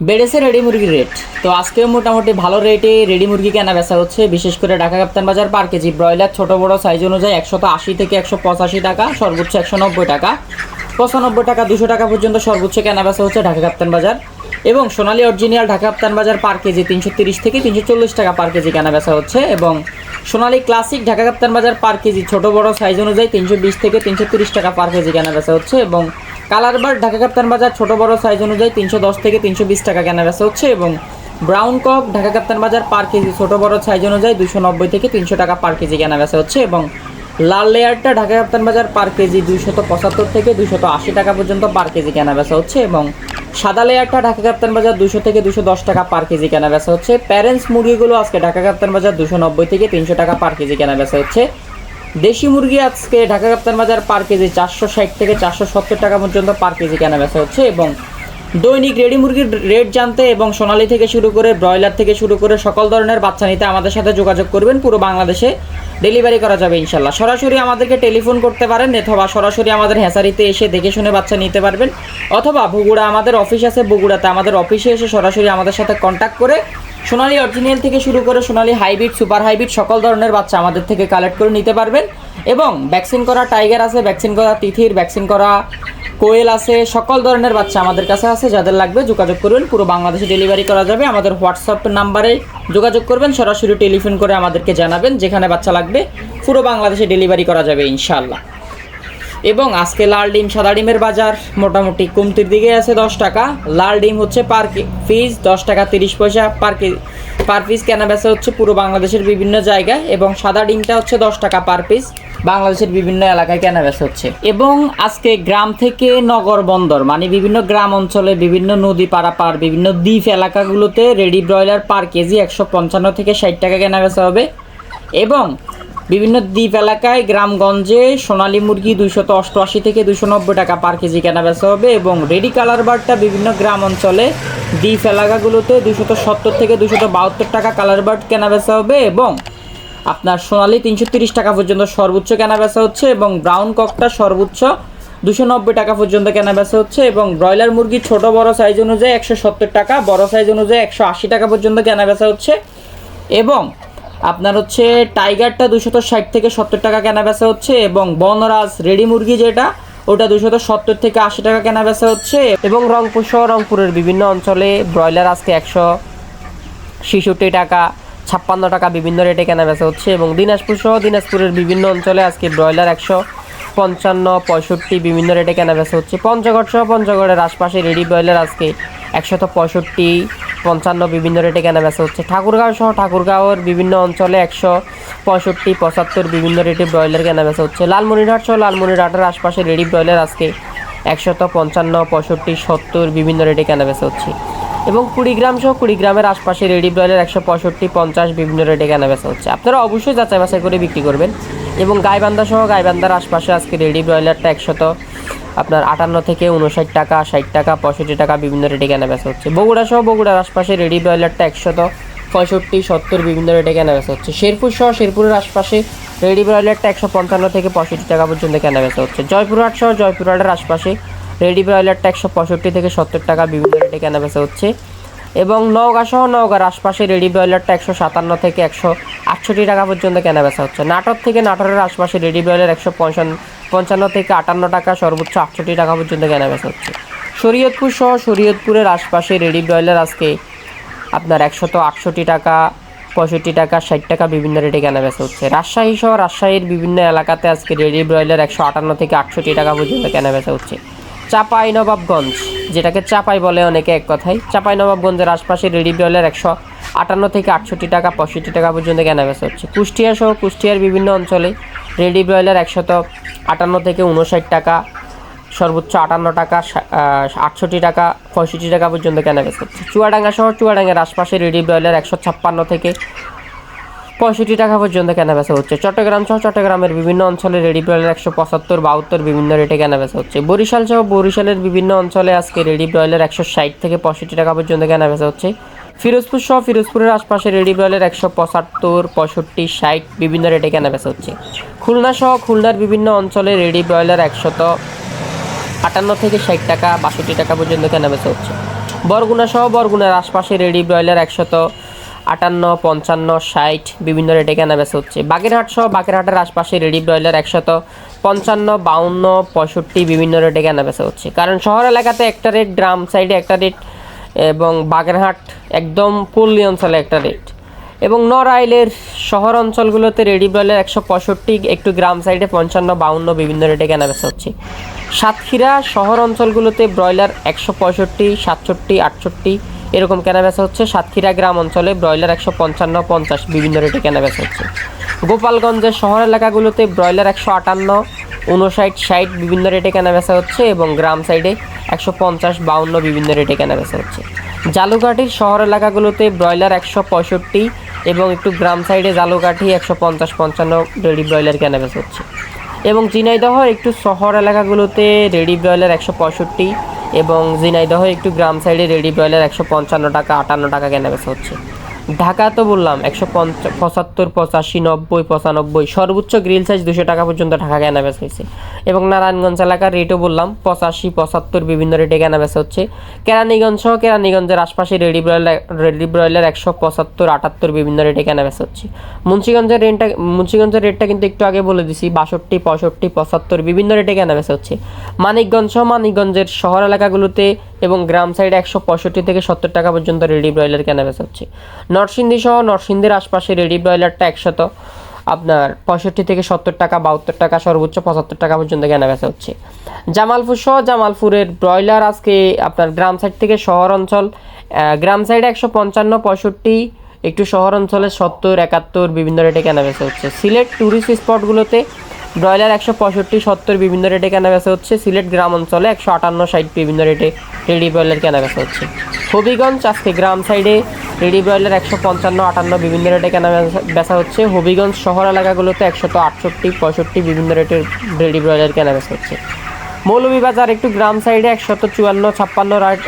বেড়েছে রেডি মুরগির রেট তো আজকেও মোটামুটি ভালো রেটে রেডি মুরগি কেনা বেচা হচ্ছে। বিশেষ করে ঢাকা কাপ্তান বাজার পার কেজি ব্রয়লার ছোট, বড় সাইজ অনুযায়ী একশত আশি থেকে একশো পঁচাশি টাকা, সর্বোচ্চ একশো নব্বই টাকা। পঁচানব্বই টাকা, দুশো টাকা পর্যন্ত সর্বোচ্চ কেনা বেচা হচ্ছে ঢাকা কাপ্তান বাজার এবং সোনালী অরিজিনাল ঢাকা কাপ্তান বাজার পার কেজি তিনশো তিরিশ থেকে তিনশো চল্লিশ টাকা পার কেজি কেনা বেচা হচ্ছে। এবং সোনালী ক্লাসিক ঢাকা কাপ্তান বাজার পার কেজি ছোট, বড় সাইজ অনুযায়ী তিনশো বিশ থেকে তিনশো তিরিশ টাকা পার কেজি কেনা বেচা হচ্ছে। এবং কালার বার ঢাকা কাপ্তান বাজার ছোট বড় সাইজ অনুযায়ী তিনশো দশ থেকে তিনশো বিশ টাকা কেনা বেচা হচ্ছে এবং ব্রাউন কক ঢাকা কাপ্তান বাজার পার কেজি ছোট বড় সাইজ অনুযায়ী দুশো নব্বই থেকে তিনশো টাকা পার কেজি কেনা বেচা হচ্ছে এবং লাল লেয়ারটা ঢাকা কাপ্তান বাজার পার কেজি দুইশত পঁচাত্তর থেকে দুইশত আশি টাকা পর্যন্ত পার কেজি কেনা বেচা হচ্ছে এবং সাদা লেয়ারটা ঢাকা কাপ্তান বাজার দুশো থেকে দুশো দশ টাকা পার কেজি কেনা বেচা হচ্ছে। প্যারেন্টস মুরগিগুলো আজকে ঢাকা কাপ্তান বাজার দুশো নব্বই থেকে তিনশো টাকা পার কেজি কেনা বেচা হচ্ছে। দেশি মুরগি আজকে ঢাকা কাপ্তান বাজার পার কেজি চারশো ষাট থেকে চারশো সত্তর টাকা পর্যন্ত পার কেজি কেনা বেচা হচ্ছে এবং দৈনিক রেডি মুরগির রেট জানতে এবং সোনালি থেকে শুরু করে ব্রয়লার থেকে শুরু করে সকল ধরনের বাচ্চা নিতে আমাদের সাথে যোগাযোগ করবেন। পুরো বাংলাদেশে ডেলিভারি করা যাবে ইনশাল্লাহ। সরাসরি আমাদেরকে টেলিফোন করতে পারেন অথবা সরাসরি আমাদের হ্যাসারিতে এসে দেখে শুনে বাচ্চা নিতে পারবেন। অথবা বগুড়া আমাদের অফিস আছে, বগুড়াতে আমাদের অফিসে এসে সরাসরি আমাদের সাথে কন্ট্যাক্ট করে সোনালী অরিজিনাল থেকে শুরু করে সোনালী হাইব্রিড সুপার হাইব্রিড সকল ধরনের বাচ্চা আমাদের থেকে কালেক্ট করে নিতে পারবেন। এবং ভ্যাকসিন করা টাইগার আছে ভ্যাকসিন করা তিথির ভ্যাকসিন করা কোয়েল আছে, সকল ধরনের বাচ্চা আমাদের কাছে আছে, যাদের লাগবে যোগাযোগ করবেন পুরো বাংলাদেশে ডেলিভারি করা যাবে। আমাদের হোয়াটসঅ্যাপ নাম্বারে যোগাযোগ করবেন। সরাসরি টেলিফোন করে আমাদেরকে জানাবেন যেখানে বাচ্চা লাগবে। পুরো বাংলাদেশে ডেলিভারি করা যাবে ইনশাআল্লাহ। এবং আজকে লাল ডিম, সাদা ডিমের বাজার। মোটামুটি কমতির দিকে আছে দশ টাকা। লাল ডিম হচ্ছে পার পিস দশ টাকা তিরিশ পয়সা পার কেজি পার পিস। কেনা বেচা হচ্ছে পুরো বাংলাদেশের বিভিন্ন জায়গায় এবং সাদা ডিমটা হচ্ছে দশ টাকা পার পিস। বাংলাদেশের বিভিন্ন এলাকায় কেনা বেচা হচ্ছে। এবং আজকে গ্রাম থেকে নগর বন্দর মানে বিভিন্ন গ্রাম অঞ্চলে বিভিন্ন নদী পারাপার, বিভিন্ন দ্বীপ এলাকাগুলোতে রেডি ব্রয়লার পার কেজি একশো পঞ্চান্ন থেকে ষাট টাকা কেনা বেচা হবে। এবং বিভিন্ন দ্বীপ এলাকায় গ্রামগঞ্জে সোনালী মুরগি দুইশত অষ্টআশি থেকে দুশো নব্বই টাকা পার কেজি কেনা বেচা হবে এবং রেডি কালার বার্ডটা বিভিন্ন গ্রাম অঞ্চলে দ্বীপ এলাকাগুলোতে দুশত সত্তর থেকে দুশত বাহাত্তর টাকা কালার বার্ড কেনা বেচা হবে এবং আপনার সোনালি তিনশো তিরিশ টাকা পর্যন্ত সর্বোচ্চ কেনা বেচা হচ্ছে এবং ব্রাউন ককটা সর্বোচ্চ দুশো নব্বই টাকা পর্যন্ত কেনা বেচা হচ্ছে এবং ব্রয়লার মুরগি ছোট বড় সাইজ অনুযায়ী একশো সত্তর টাকা, বড় সাইজ অনুযায়ী একশো আশি টাকা পর্যন্ত কেনা বেচা হচ্ছে এবং আপনার হচ্ছে টাইগারটা দুশত ষাট থেকে সত্তর টাকা কেনা বেচা হচ্ছে এবং বনরাজ রেডি মুরগি যেটা, ওটা দুশত সত্তর থেকে আশি টাকা কেনা বেচা হচ্ছে। এবং রংপুর সহ রংপুরের বিভিন্ন অঞ্চলে ব্রয়লার আজকে একশো ছেষট্টি টাকা, ছাপ্পান্ন টাকা বিভিন্ন রেটে কেনা বেচা হচ্ছে এবং দিনাজপুর সহ দিনাজপুরের বিভিন্ন অঞ্চলে আজকে ব্রয়লার একশো পঞ্চান্ন, পঁয়ষট্টি বিভিন্ন রেটে কেনা বেচা হচ্ছে। পঞ্চগড় সহ পঞ্চগড়ের আশপাশে রেডি ব্রয়লার আজকে একশত পঁয়ষট্টি পঞ্চান্ন বিভিন্ন রেটে কেনা বেচা হচ্ছে। ঠাকুরগাঁও সহ ঠাকুরগাঁওয়ের বিভিন্ন অঞ্চলে একশো পঁয়ষট্টি, পঁচাত্তর বিভিন্ন রেটে ব্রয়লার কেনা বেচা হচ্ছে। লালমনিরহাট সহ লালমনিরহাটের আশপাশে রেডি ব্রয়লার আজকে একশত পঞ্চান্ন, পঁয়ষট্টি, সত্তর বিভিন্ন রেটে কেনা বেচা হচ্ছে। এবং কুড়িগ্রাম সহ কুড়িগ্রামের আশপাশে রেডি ব্রয়লার একশো পঁয়ষট্টি, পঞ্চাশ বিভিন্ন রেটে কেনা বেচা হচ্ছে। আপনারা অবশ্যই যাচাই বাছাই করে বিক্রি করবেন। এবং গাইবান্ধা সহ গাইবান্ধার আশপাশে আজকে রেডি ব্রয়লারটা একশত আপনার আটান্ন থেকে উনষাট টাকা, ষাট টাকা, পঁয়ষট্টি টাকা বিভিন্ন রেটে কেনা বেচা হচ্ছে। বগুড়া সহ বগুড়ার আশপাশে রেডি ব্রয়লারটা একশত পঁয়ষট্টি, সত্তর বিভিন্ন রেটে কেনা বেচা হচ্ছে। শেরপুর সহ শেরপুরের আশপাশে রেডি ব্রয়লারটা একশো পঞ্চান্ন থেকে পঁয়ষট্টি টাকা পর্যন্ত কেনা বেচা হচ্ছে। জয়পুরহাট সহ জয়পুরহাটের আশপাশে রেডি ব্রয়লারটা একশো পঁয়ষট্টি থেকে সত্তর টাকা বিভিন্ন রেটে কেনা বেচা হচ্ছে। এবং নওগাঁ সহ নওগাঁর আশপাশে রেডি ব্রয়লারটা একশো সাতান্ন থেকে একশো আটষট্টি টাকা পর্যন্ত কেনা বেচা হচ্ছে। নাটক থেকে নাটোরের আশপাশে রেডি ব্রয়লার একশো পঞ্চান্ন পঞ্চান্ন থেকে আটান্ন টাকা, সর্বোচ্চ আটষট্টি টাকা পর্যন্ত কেনা বেচা হচ্ছে। শরীয়তপুর সহ শরীয়তপুরের আশপাশে রেডি ব্রয়লার আজকে আপনার একশত আটষট্টি টাকা, পঁয়ষট্টি টাকা, ষাট টাকা বিভিন্ন রেটে কেনা বেচা হচ্ছে। রাজশাহী সহ রাজশাহীর বিভিন্ন এলাকাতে আজকে রেডি ব্রয়লার একশো আটান্ন থেকে আটষট্টি টাকা পর্যন্ত কেনা বেচা হচ্ছে। চাপাই নবাবগঞ্জ, যেটাকে চাপাই বলে অনেকে এক কথায়। চাপাই নবাবগঞ্জের আশপাশে রেডি ব্রয়লার একশো আটান্ন থেকে আটষট্টি টাকা, পঁয়ষট্টি টাকা পর্যন্ত কেনা বেচা হচ্ছে। কুষ্টিয়া সহ কুষ্টিয়ার বিভিন্ন অঞ্চলে রেডি ব্রয়লার একশত আটান্ন থেকে উনষাট টাকা, সর্বোচ্চ আটান্ন টাকা আটষট্টি টাকা, পঁয়ষট্টি টাকা পর্যন্ত কেনা বেচা হচ্ছে চুয়াডাঙ্গা শহর, চুয়াডাঙ্গার আশপাশে রেডি ব্রয়লার একশো ছাপ্পান্ন থেকে পঁয়ষট্টি টাকা পর্যন্ত কেনা বেচা হচ্ছে। চট্টগ্রাম সহ চট্টগ্রামের বিভিন্ন অঞ্চলে রেডি ব্রয়লার একশো পঁচাত্তর, বাহাত্তর বিভিন্ন রেটে কেনা বেচা হচ্ছে। বরিশাল সহ বরিশালের বিভিন্ন অঞ্চলে আজকে রেডি ব্রয়লার একশো ষাট থেকে পঁয়ষট্টি টাকা পর্যন্ত কেনা বেচা হচ্ছে। ফিরোজপুর সহ ফিরোজপুরের আশপাশে রেডি ব্রয়লার একশো পঁচাত্তর, পঁয়ষট্টি, ষাট, বিভিন্ন রেটে কেনা বেচা হচ্ছে। খুলনা সহ খুলনার বিভিন্ন অঞ্চলে রেডি ব্রয়লার একশত আটান্ন থেকে ষাট টাকা, বাষট্টি টাকা পর্যন্ত কেনা বেচা হচ্ছে। বরগুনা সহ বরগুনার আশপাশে রেডি ব্রয়লার একশত আটান্ন, পঞ্চান্ন, ষাট, বিভিন্ন রেটে কেনা বেচা হচ্ছে। বাগেরহাট সহ বাগেরহাটের আশপাশে রেডি ব্রয়লার একশত পঞ্চান্ন, বাউন্ন, পঁয়ষট্টি, বিভিন্ন রেটে কেনা বেচা হচ্ছে। কারণ শহর এলাকাতে একটা রেট, গ্রাম সাইডে একটা রেট এবং বাগেরহাট একদম পল্লী অঞ্চলে একটা রেট। এবং নড়াইলের শহর অঞ্চলগুলোতে রেডি ব্রয়লার একশো পঁয়ষট্টি, একটু গ্রাম সাইডে পঞ্চান্ন, বাউন্ন বিভিন্ন রেটে কেনা বেচা হচ্ছে। সাতক্ষীরা শহর অঞ্চলগুলোতে ব্রয়লার একশো পঁয়ষট্টি, সাতষট্টি, আটষট্টি এরকম কেনা বেচা হচ্ছে। সাতক্ষীরা গ্রাম অঞ্চলে ব্রয়লার একশো পঞ্চান্ন, পঞ্চাশ বিভিন্ন রেটে কেনা বেচা হচ্ছে। গোপালগঞ্জের শহর এলাকাগুলোতে ব্রয়লার একশো আটান্ন উনষাট ষাট বিভিন্ন রেটে কেনা বেচা হচ্ছে এবং গ্রাম সাইডে একশো পঞ্চাশ, বাউন্ন বিভিন্ন রেটে কেনা বেচা হচ্ছে। জালুকাঠির শহর এলাকাগুলোতে ব্রয়লার একশো পঁয়ষট্টি এবং একটু গ্রাম সাইডে জালুকাঠি একশো পঞ্চাশ পঞ্চান্ন রেডি ব্রয়লার কেনা বেচা হচ্ছে। এবং ঝিনাইদহ একটু শহর এলাকাগুলোতে রেডি ব্রয়লার একশো পঁয়ষট্টি এবং ঝিনাইদহ একটু গ্রাম সাইডে রেডি ব্রয়লার একশো পঞ্চান্ন টাকা, আটান্ন টাকা কেনা বেচা হচ্ছে। ঢাকা তো বললাম, একশো পঁচাত্তর, পঁচাশি, নব্বই, পঁচানব্বই, সর্বোচ্চ গ্রিল সাইজ দুশো টাকা পর্যন্ত ঢাকা কেনা বেচা হয়েছে। এবং নারায়ণগঞ্জ এলাকার রেটও বললাম, পঁচাশি, পঁচাত্তর বিভিন্ন রেটে কেনা বেচা হচ্ছে। কেরানীগঞ্জ সহ কেরানীগঞ্জের আশপাশে রেডি ব্রয়লার রেডি ব্রয়লার একশো পঁচাত্তর, আটাত্তর বিভিন্ন রেটে কেনা বেচা হচ্ছে। মুন্সিগঞ্জের রেটটা মুন্সিগঞ্জের রেটটা কিন্তু একটু আগে বলে দিছি, বাষট্টি, পঁয়ষট্টি, পঁচাত্তর বিভিন্ন রেটে কেনা বেচা হচ্ছে। মানিকগঞ্জ সহ মানিকগঞ্জের শহর এলাকাগুলোতে এবং গ্রাম সাইডে একশো পঁয়ষট্টি থেকে সত্তর টাকা পর্যন্ত রেডি ব্রয়লার কেনা বেচা হচ্ছে। নরসিংদী সহ নরসিংদীর আশপাশে রেডি ব্রয়লারটা একশত। আপনার পঁয়ষট্টি থেকে সত্তর টাকা, বাহাত্তর টাকা, সর্বোচ্চ পঁচাত্তর টাকা পর্যন্ত কেনা বেচা হচ্ছে। জামালপুর সহ জামালপুরের ব্রয়লার আজকে আপনার গ্রাম সাইড থেকে শহর অঞ্চল গ্রাম সাইডে একশো পঞ্চান্ন, পঁয়ষট্টি, একটু শহর অঞ্চলে সত্তর, একাত্তর, বিভিন্ন রেটে কেনা বেচা হচ্ছে। সিলেট ট্যুরিস্ট স্পটগুলোতে ব্রয়লার একশো পঁয়ষট্টি, সত্তর বিভিন্ন রেটে কেনা বেচা হচ্ছে। সিলেট গ্রাম অঞ্চলে একশো আটান্ন, ষাট বিভিন্ন রেটে রেডি ব্রয়লার কেনা বেচা হচ্ছে। হবিগঞ্জ, আজকে গ্রাম সাইডে রেডি ব্রয়লার একশো পঞ্চান্ন, আটান্ন বিভিন্ন রেটে কেনা বেচা- হচ্ছে। হবিগঞ্জ শহর এলাকাগুলোতে একশত আটষট্টি, পঁয়ষট্টি বিভিন্ন রেটের রেডি ব্রয়লার কেনা বেচা হচ্ছে। মৌলভীবাজার একটু গ্রাম সাইডে একশত চুয়ান্ন, ছাপ্পান্ন রাট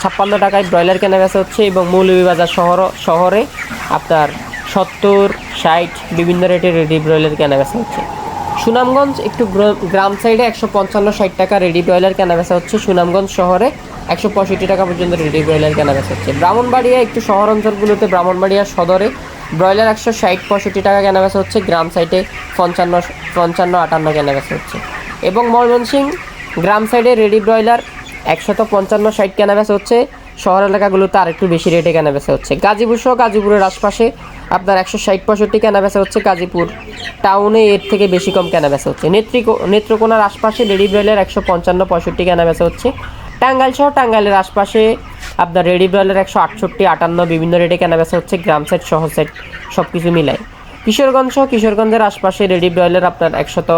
ছাপ্পান্ন টাকায় ব্রয়লার কেনা বেচা হচ্ছে এবং মৌলভীবাজার শহর, শহরে আপনার সত্তর, ষাট বিভিন্ন রেটের রেডি ব্রয়লার কেনা বেচা হচ্ছে। সুনামগঞ্জ, একটু গ্র- গ্রাম সাইডে একশো পঞ্চান্ন ষাট টাকা রেডি ব্রয়লার কেনা বেচা হচ্ছে। সুনামগঞ্জ শহরে একশো পঁয়ষট্টি টাকা পর্যন্ত রেডি ব্রয়লার কেনা বেচা হচ্ছে। ব্রাহ্মণবাড়িয়া, একটু শহর অঞ্চলগুলোতে ব্রাহ্মণবাড়িয়া সদরে ব্রয়লার একশো ষাট পঁয়ষট্টি টাকা কেনা বেচা হচ্ছে। গ্রাম সাইডে পঞ্চান্ন পঞ্চান্ন, আটান্ন কেনা বেচা হচ্ছে। এবং ময়মনসিংহ গ্রাম সাইডে রেডি ব্রয়লার একশত পঞ্চান্ন ষাট কেনা বেচা হচ্ছে। শহর এলাকাগুলোতে আরেকটু বেশি রেটে কেনা বেচা হচ্ছে। গাজীপুর সহ গাজীপুরের আশপাশে আপনার একশো ষাট পঁয়ষট্টি কেনা বেচা হচ্ছে গাজীপুর। টাউনে এর থেকে বেশি কম কেনা বেচা হচ্ছে। নেত্রিকো নেত্রকোনার আশপাশে রেডি ব্রয়লার একশো পঞ্চান্ন পঁয়ষট্টি কেনা বেচা হচ্ছে। টাঙ্গাইল সহ টাঙ্গাইলের আশপাশে আপনার রেডি ব্রয়লার একশো আটষট্টি, আটান্ন বিভিন্ন রেটে কেনা বেচা হচ্ছে। গ্রাম সেট, শহর সেট সব কিছু মিলায়। কিশোরগঞ্জ সহ কিশোরগঞ্জের আশপাশে রেডি ব্রয়লার আপনার একশত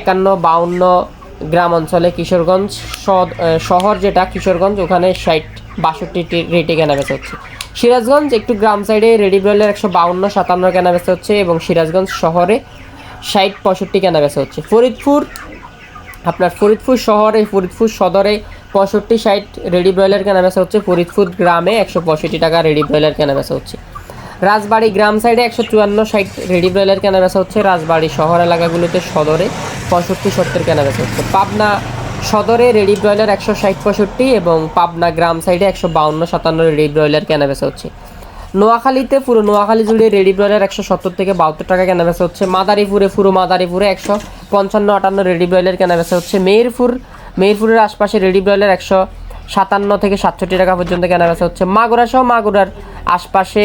একান্ন, বাউন্ন গ্রাম অঞ্চলে কিশোরগঞ্জ শহর যেটা, কিশোরগঞ্জ, ওখানে ষাট, বাষট্টি রেটে কেনা বেচা হচ্ছে। সিরাজগঞ্জ, একটু গ্রাম সাইডে রেডি ব্রয়লার একশো বাউন্ন, সাতান্ন কেনা হচ্ছে এবং সিরাজগঞ্জ শহরে ষাট পঁয়ষট্টি কেনা হচ্ছে। ফরিদপুর, আপনার ফরিদপুর শহরে, ফরিদপুর সদরে পঁয়ষট্টি, ষাট রেডি ব্রয়লার কেনা হচ্ছে। ফরিদপুর গ্রামে একশো পঁয়ষট্টি টাকা রেডি ব্রয়লার কেনা হচ্ছে। রাজবাড়ি গ্রাম সাইডে একশো চুয়ান্ন, ষাট রেডি ব্রয়লার কেনা হচ্ছে। রাজবাড়ি শহর এলাকাগুলোতে সদরে পঁয়ষট্টি, সত্তর কেনা হচ্ছে। পাবনা সদরে রেডি ব্রয়লার একশো ষাট পঁয়ষট্টি এবং পাবনা গ্রাম সাইডে একশো বাউন্ন সাতান্ন রেডি ব্রয়লার কেনা বেচা হচ্ছে। নোয়াখালীতে পুরো নোয়াখালী জুড়ে রেডি ব্রয়লার একশো সত্তর থেকে বাহাত্তর টাকা কেনা বেচা হচ্ছে। মাদারীপুরে পুরো মাদারীপুরে একশো পঞ্চান্ন আটান্ন রেডি ব্রয়লার কেনা বেচা হচ্ছে। মেহেরপুর, মেহেরপুরের আশপাশে রেডি ব্রয়লার একশো সাতান্ন থেকে সাতষট্টি টাকা পর্যন্ত কেনা বেচা হচ্ছে। মাগুরা সহ মাগুরার আশপাশে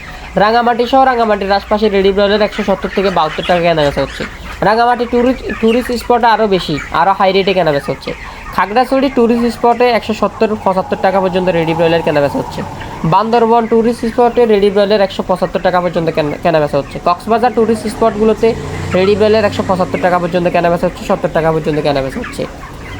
রাঙামাটি সহ রাঙামাটির আশপাশে রেডি ব্রয়লার একশো সত্তর থেকে বাহাত্তর টাকা কেনা বেচা হচ্ছে। রাঙামাটি ট্যুরিস্ট ট্যুরিস্ট স্পটে আরও বেশি আরও হাই রেটে কেনা বেচা হচ্ছে। খাগড়াছড়ি ট্যুরিস্ট স্পটে একশো সত্তর, পঁচাত্তর টাকা পর্যন্ত রেডি ব্রয়লার কেনা বেচা হচ্ছে। বান্দরবন ট্যুরিস্ট স্পটে রেডি ব্রয়লার একশো পঁচাত্তর টাকা পর্যন্ত কেনা- কেনা হচ্ছে। কক্সবাজার ট্যুরিস্ট স্পটগুলোতে রেডি ব্রয়লার একশো পঁচাত্তর টাকা পর্যন্ত কেনা বেচা হচ্ছে, সত্তর টাকা পর্যন্ত কেনা বেচা হচ্ছে।